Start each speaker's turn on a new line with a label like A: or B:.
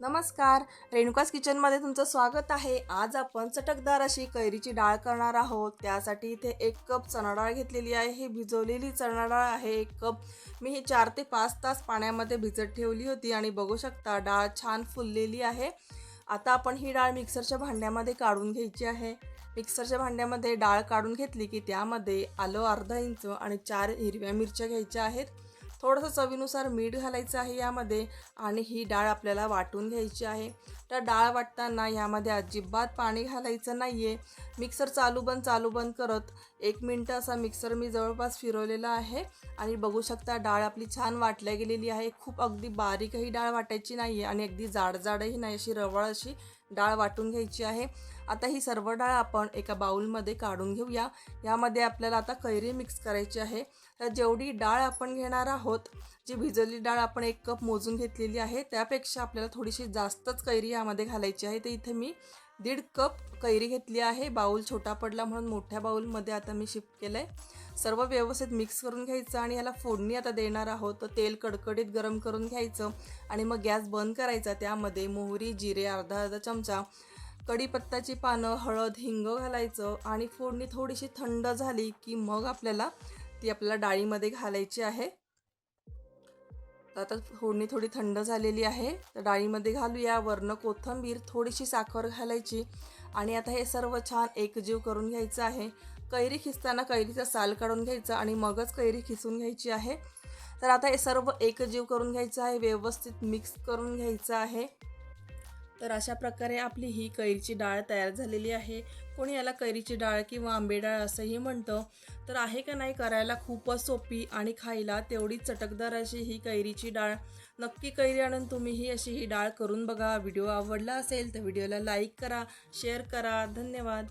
A: नमस्कार रेणुकास किचनमध्ये तुमचं स्वागत आहे. आज आपण चटकदार अशी कैरीची डाळ करणार आहोत. त्यासाठी इथे एक कप चणा डाळ घेतलेली आहे. ही भिजवलेली चणा डाळ आहे. एक कप मी ही चार ते पाच तास पाण्यामध्ये भिजत ठेवली होती आणि बघू शकता डाळ छान फुललेली आहे. आता आपण ही डाळ मिक्सरच्या भांड्यामध्ये काढून घ्यायची आहे. मिक्सरच्या भांड्यामध्ये डाळ काढून घेतली की त्यामध्ये आलं अर्धा इंच आणि चार हिरव्या मिरच्या घ्यायच्या आहेत. थोडंसं चवीनुसार मीठ घालायचं आहे यामध्ये आणि ही डाळ आपल्याला वाटून घ्यायची आहे. तर डाळ वाटताना यामध्ये अजिबात पाणी घालायचं नाही आहे मिक्सर चालू बंद चालू बंद करत एक मिनटं असा मिक्सर मी जवळपास फिरवलेला आहे. आणि बघू शकता डाळ आपली छान वाटल्या गेलेली आहे. खूप अगदी बारीकही डाळ वाटायची नाही आहे आणि अगदी जाड जाडही नाही अशी रवळ अशी डाळ वाटून घ्यायची आहे. आता ही सर्व डाळ आपण एका बाउलमध्ये काढून घेऊया. यामध्ये आपल्याला आता कैरी मिक्स करायची आहे. तर जेवढी डाळ आपण घेणार आहोत जी भिजवलेली डाळ आपण एक कप मोजून घेतलेली आहे त्यापेक्षा आपल्याला थोडीशी जास्तच कैरी यामध्ये घालायची आहे. तर इथे मी दीड कप कैरी घेतली आहे. बाऊल छोटा पडला म्हणून मोठ्या बाऊलमध्ये आता मी शिफ्ट केलं आहे सर्व व्यवस्थित मिक्स करून घ्यायचं आणि ह्याला फोडणी आता देणार आहोत. तर तेल कडकडीत गरम करून घ्यायचं आणि मग गॅस बंद करायचा त्यामध्ये मोहरी जिरे अर्धा अर्धा चमचा कढीपत्ताची पानं हळद हिंग घालायचं आणि फोडणी थोडीशी थंड झाली की मग आपल्याला ती आपल्याला डाळीमध्ये घालायची आहे. तर आता फोडणी थोडी थंड झालेली आहे. तर डाळीमध्ये घालूया. वरनं कोथिंबीर थोडीशी साखर घालायची. आणि आता हे सर्व छान एकजीव करून घ्यायचं आहे. कैरी खिसताना कैरीचा साल काढून घ्यायचा आणि मगच कैरी खिसून घ्यायची आहे. तर आता हे सर्व एकजीव करून घ्यायचं आहे. व्यवस्थित मिक्स करून घ्यायचं आहे. तर अशा प्रकारे आपली ही कैरीची डाळ तयार झालेली आहे. कोणी याला कैरीची डाळ किंवा आंबे डाळ असंही म्हणतं. तर आहे का नाही करायला खूपच सोपी आणि खायला तेवढी चटकदार अशी ही कैरीची डाळ. नक्की कैरी आणून तुम्ही ही अशी ही डाळ करून बघा. व्हिडिओ आवडला असेल तर व्हिडिओला लाईक करा शेअर करा. धन्यवाद.